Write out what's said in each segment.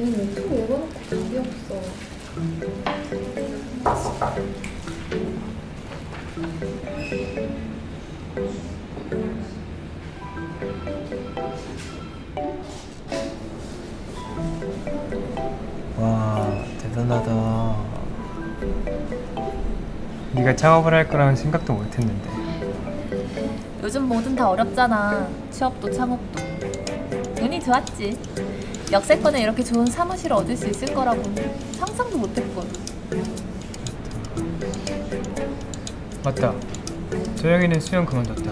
얘는 유튜브 열어놓고 답이 없어. 와 대단하다 네가 창업을 할 거라는 생각도 못했는데 요즘 뭐든 다 어렵잖아. 취업도 창업도. 운이 좋았지. 역세권에 이렇게 좋은 사무실을 얻을 수 있을 거라고 상상도 못했거든. 맞다. 도영이는 수영 그만뒀다.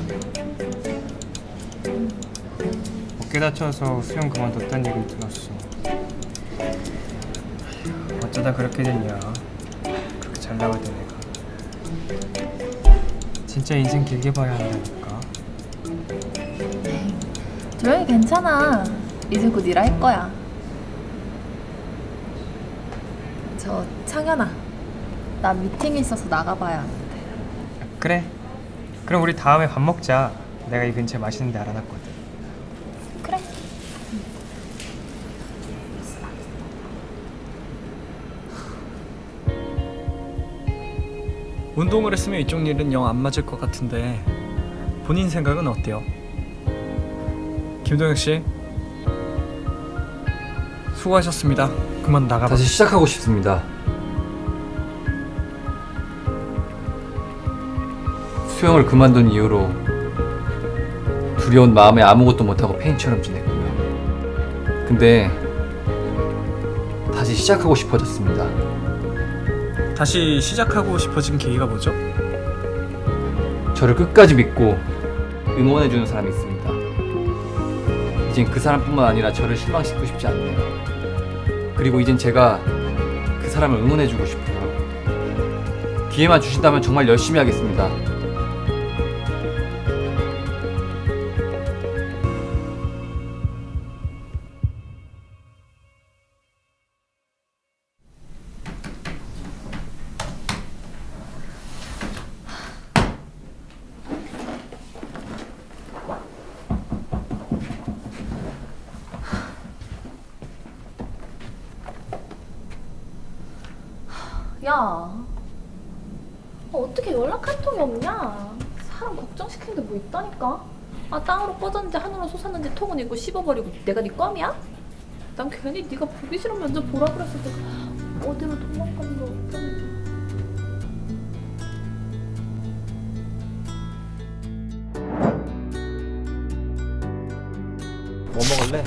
어깨 다쳐서 수영 그만뒀다는 얘기 들었어. 어쩌다 그렇게 됐냐? 그렇게 잘 나가던 애가. 진짜 인생 길게 봐야 한다니까 조용히 괜찮아. 이제 곧 일할 거야. 저 창현아, 나 미팅이 있어서 나가봐야 하는데. 그래 그럼 우리 다음에 밥 먹자 내가 이 근처에 맛있는 데 알아놨거든 그래. 운동을 했으면 이쪽 일은 영 안 맞을 것 같은데 본인 생각은 어때요? 김동혁 씨 수고하셨습니다. 그만 나가봐. 다시 시작하고 싶습니다. 수영을 그만둔 이후로 두려운 마음에 아무것도 못하고 폐인처럼 지냈고요. 근데 다시 시작하고 싶어졌습니다. 다시 시작하고 싶어진 계기가 뭐죠? 저를 끝까지 믿고 응원해주는 사람이 있습니다. 이젠 그 사람뿐만 아니라 저를 실망시키고 싶지 않네요. 그리고 이젠 제가 그 사람을 응원해주고 싶어요. 기회만 주신다면 정말 열심히 하겠습니다. 야, 아, 어떻게 연락 한 통이 없냐? 사람 걱정시키는 게 뭐 있다니까? 아 땅으로 뻗었는지 하늘로 솟았는지 통은 있고 씹어버리고 내가 네 껌이야? 난 괜히 네가 보기 싫은 면접 보라 그랬을 때 어디로 도망간다 어쩌고 뭐 먹을래?